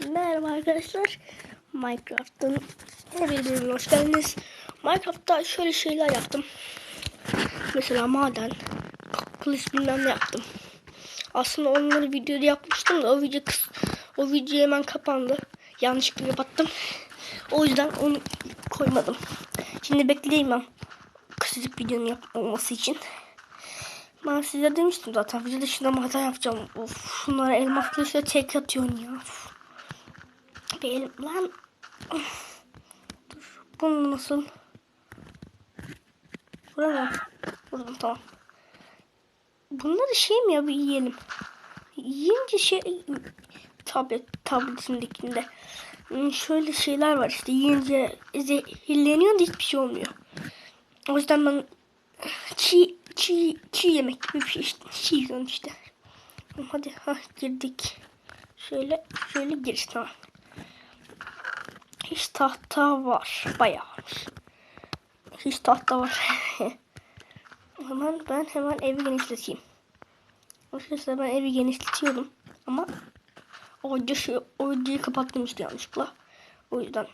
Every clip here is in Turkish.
Merhaba arkadaşlar. Minecraft'ın yeni bir bölümüne hoş geldiniz. Minecraft'ta şöyle şeyler yaptım. Mesela maden, kılıç bilmem ne yaptım. Aslında onları videoda yapmıştım da o video kıs- o video hemen kapandı. Yanlışlıkla kapattım. O yüzden onu koymadım. Şimdi bekleyeyim ben kısacık videonun yap- olması için. Ben size demiştim zaten videoda şuna maden yapacağım. Of şunlara elmas kılıçla tek atıyorsun ya. Of. Bir elim lan. Dur bunu nasıl? Burada Vurdum tamam. Bunları şey mi ya bir yiyelim. Yiyince şey tablet tabletindekinde hmm, şöyle şeyler var işte yiyince zehirleniyor da hiçbir şey olmuyor. O yüzden ben çiğ çiğ çiğ yemek gibi bir şey işte. Çiğ yiyorum işte. Hadi ha girdik. Şöyle şöyle giriş tamam. Hiç tahta var. Bayağı varmış. Hiç tahta var. hemen ben hemen evi genişleteyim. Arkadaşlar ben evi genişletiyordum. Ama o video şu o videoyu kapattım işte yanlışlıkla. O yüzden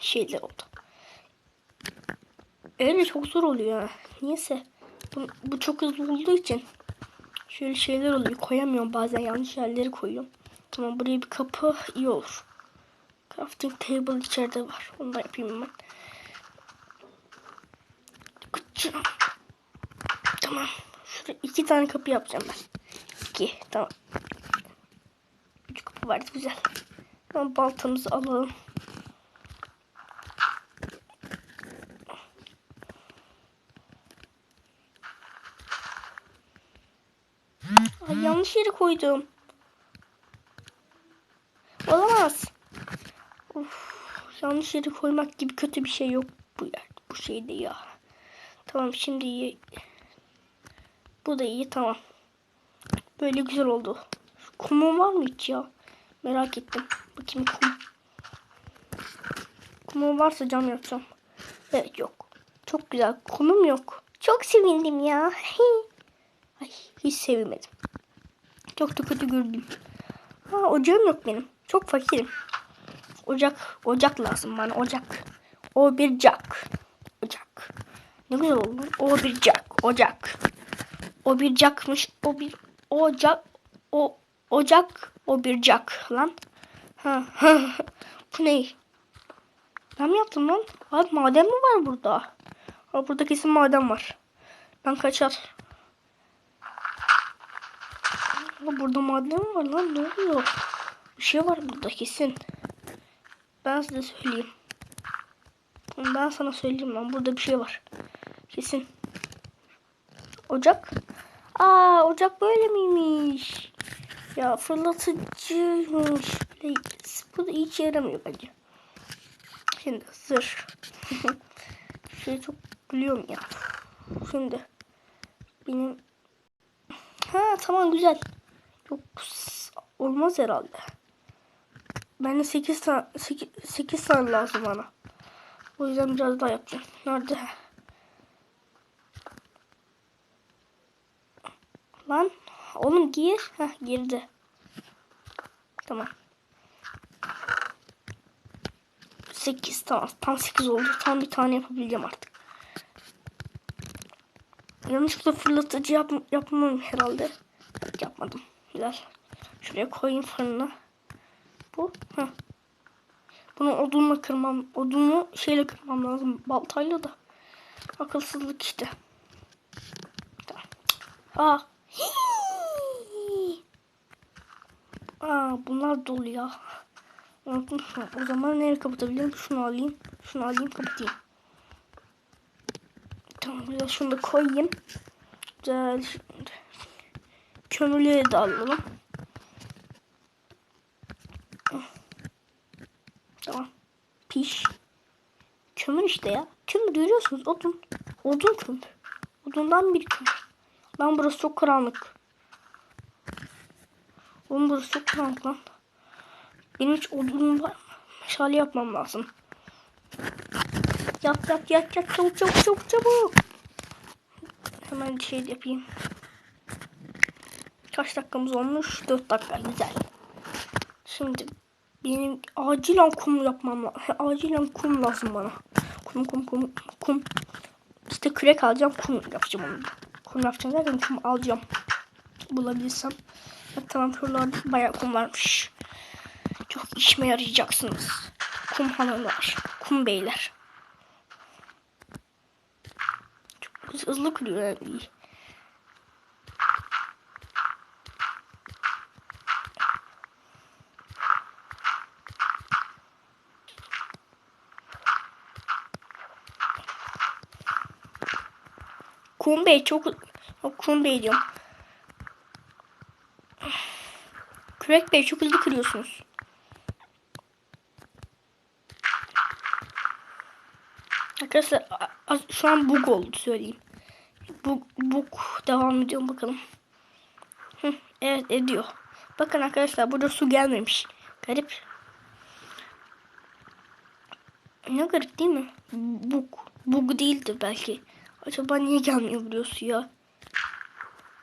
şeyler oldu. Öyle çok zor oluyor. Niyeyse. Bu, bu çok hızlı olduğu için şöyle şeyler oluyor. Koyamıyorum bazen yanlış yerleri koyuyorum. Tamam buraya bir kapı iyi olur. Crafting table içeride var. Onu da yapayım hemen. Tamam. Şurada iki tane kapı yapacağım ben. İki. Tamam. Üç kapı var. Güzel. Tamam baltamızı alalım. Ay, yanlış yere koydum. Olamaz. Of, yanlış yere koymak gibi kötü bir şey yok bu yer. Bu şeyde ya. Tamam şimdi iyi. Bu da iyi tamam. Böyle güzel oldu. Kumum var mı hiç ya? Merak ettim. Bakayım kum. Kumum varsa cam yapacağım. Evet yok. Çok güzel. Kumum yok. Çok sevindim ya. Ay hiç sevinmedim. Çok da kötü gördüm. Ha ocağım yok benim. Çok fakirim. Ocak, ocak lazım bana ocak. O bir cak. Ocak. Ne güzel oldu. O bir cak. Ocak. O bir cakmış. O bir ocak. O ocak. O bir cak lan. Ha. Bu ne? Ben mi yaptım lan? Abi maden mi var burada? Ha, burada kesin maden var. Ben kaçar. Burada maden var lan ne oluyor? Bir şey var burada kesin. Ben size söyleyeyim. Ben sana söyleyeyim lan burada bir şey var. Kesin. Ocak. Aa ocak böyle miymiş? Ya fırlatıcıymış. Bu da hiç yaramıyor bence. Şimdi zırh. şey çok gülüyorum ya. Şimdi benim Ha tamam güzel. Yok olmaz herhalde. Bende 8 tane 8, 8 tane lazım bana. O yüzden biraz daha yapacağım. Nerede? Lan oğlum gir. Heh girdi. Tamam. 8 tamam. Tam 8 oldu. Tam bir tane yapabileceğim artık. Yanlışlıkla fırlatıcı yap yapmam herhalde. Yapmadım. Güzel. Şuraya koyayım fırına. Bu. Heh. Bunu odunla kırmam. Odunu şeyle kırmam lazım. Baltayla da. Akılsızlık işte. Aa. Hii. Aa bunlar dolu ya. Unutmuşum. O zaman nereye kapatabilirim? Şunu alayım. Şunu alayım kapatayım. Tamam güzel şunu da koyayım. Güzel. Şimdi. Kömürleri de alalım. Tamam. Piş. Kömür işte ya. Kömür görüyorsunuz odun. Odun kömür. Odundan bir kömür. Lan burası çok karanlık. Oğlum burası çok karanlık lan. Benim hiç odunum var? Meşale yapmam lazım. Yap yap yap yap çabuk çabuk çabuk çabuk. Hemen şey yapayım. Kaç dakikamız olmuş? 4 dakika güzel. Şimdi Benim acilen kum yapmam lazım. Acilen kum lazım bana. Kum kum kum kum. İşte kürek alacağım kum yapacağım onu. Kum yapacağım derken kum alacağım. Bulabilirsem. Tamam şuralarda bayağı kum varmış. Çok işime yarayacaksınız. Kum hanımlar. Kum beyler. Çok hızlı kırıyor yani. Kum Bey çok Kum Bey diyorum. Kürek Bey çok hızlı kırıyorsunuz. Arkadaşlar şu an bug oldu söyleyeyim. Bug, bug devam ediyor bakalım. Hı, evet ediyor. Bakın arkadaşlar burada su gelmemiş. Garip. Ne garip değil mi? Bug. Bug değildir belki. Acaba niye gelmiyor buraya su ya?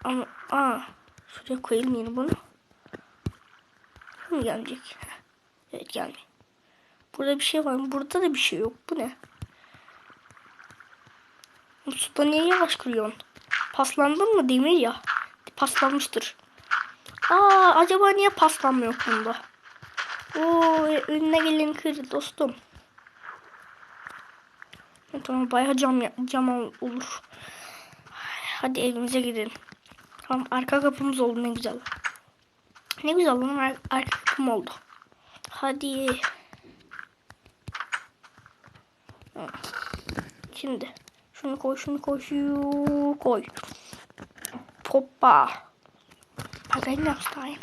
Ama aa şuraya koyayım yine bunu. Mu gelecek? Evet gelmiyor. Burada bir şey var mı? Burada da bir şey yok. Bu ne? Suda niye yavaş kırıyorsun? Paslandın mı demir ya? Paslanmıştır. Aa acaba niye paslanmıyor bunda? Oo önüne gelin kır dostum. Tamam bayağı cam, cam ol- olur. Hadi evimize gidelim. Tamam arka kapımız oldu ne güzel. Ne güzel lan ar- arka kapım oldu. Hadi. Ha. Şimdi şunu koy şunu koy şunu koy. Hoppa. Pagayla style.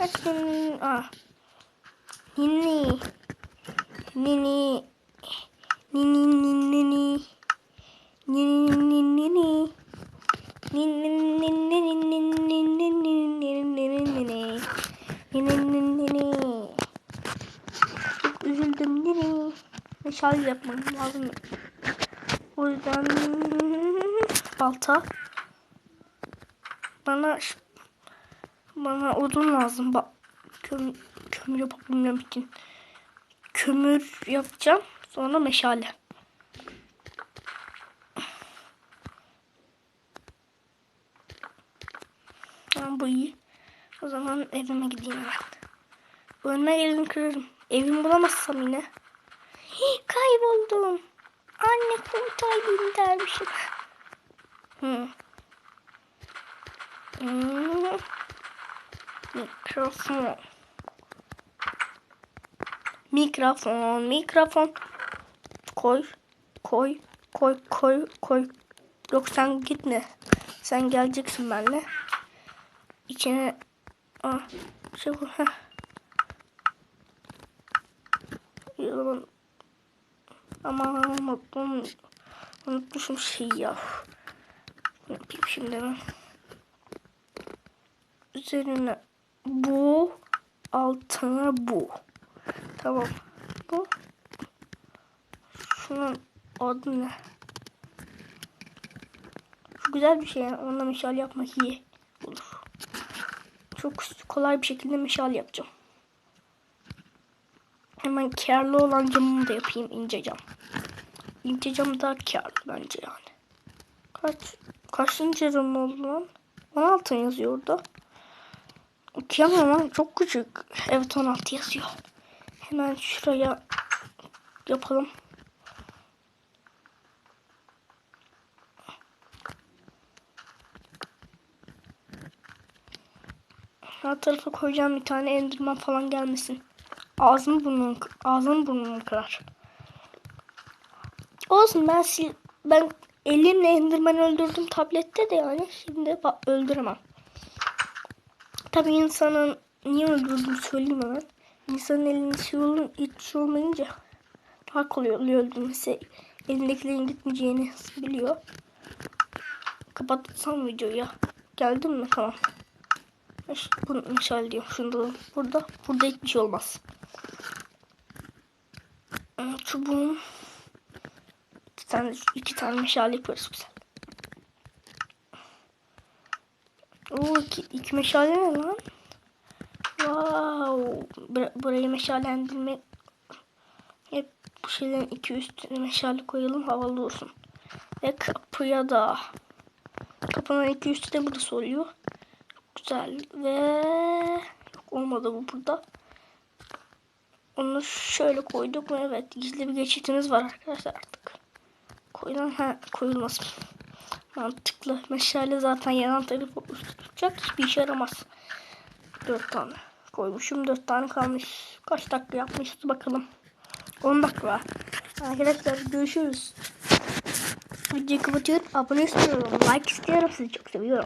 Bakın. Ah. Nini. Nini. Nini nini nini. Nini nini nini. Nini nini nini nini nini nini nini nini. Nini nini nini. Çok üzüldüm nini. Meşal yapmam lazım. O yüzden balta bana bana odun lazım. Bak kömür, kömür yapabilmem için. Kömür yapacağım. Sonra meşale. Tamam bu iyi. O zaman evime gideyim hemen. Önüme gelin kırarım. Evimi bulamazsam yine. Hii, kayboldum. Anne kurtar beni dermişim. Hı. Hmm. Mikrofon. Mikrofon, mikrofon. Koy, koy, koy, koy, koy. Yok sen gitme. Sen geleceksin benimle. İçine ah, şey bu. Heh. Yalan. Aman unuttum. Unutmuşum şeyi ya. Ne yapayım şimdi ben? Üzerine bu altına bu. Tamam. Bu. Şunun adı ne? Şu güzel bir şey yani. Onunla meşal yapmak iyi olur. Çok kolay bir şekilde meşal yapacağım. Hemen karlı olan camımı da yapayım ince cam. İnce cam daha karlı bence yani. Kaç kaçıncı cam oldu lan? 16 yazıyor orada. Okuyamam lan çok küçük. Evet 16 yazıyor. Hemen şuraya yapalım. Her tarafa koyacağım bir tane endirman falan gelmesin. Ağzını burnunu, ağzını burnunu kırar. Olsun ben sil, ben elimle endirmen öldürdüm tablette de yani şimdi bak öldüremem. Tabii insanın niye öldürdüm söyleyeyim hemen. İnsanın elinde şey, olun, hiç şey olmayınca daha kolay oluyor öldürmesi. Elindekilerin gitmeyeceğini biliyor. Kapatsam videoyu. Geldin mi? Tamam. Bunu misal diyorum. Şunda burada. Burada hiçbir şey olmaz. Hmm, Çubuğum. İki tane, iki tane meşale yaparız güzel. Oo iki, iki meşale ne lan? Wow. Bur- burayı meşalendirme hep bu şeylerin iki üstüne meşale koyalım havalı olsun. Ve kapıya da kapının iki üstü de burası oluyor. Güzel ve yok olmadı bu burada. Onu şöyle koyduk mu evet gizli bir geçitimiz var arkadaşlar artık. Koyulan ha koyulmaz. Mantıklı. Meşale zaten yanan tarafı tutacak. Hiçbir işe yaramaz. Dört tane koymuşum. Dört tane kalmış. Kaç dakika yapmışız bakalım. 10 dakika. Arkadaşlar görüşürüz. Videoyu kapatıyorum. Abone istiyorum. Like istiyorum. Sizi çok seviyorum.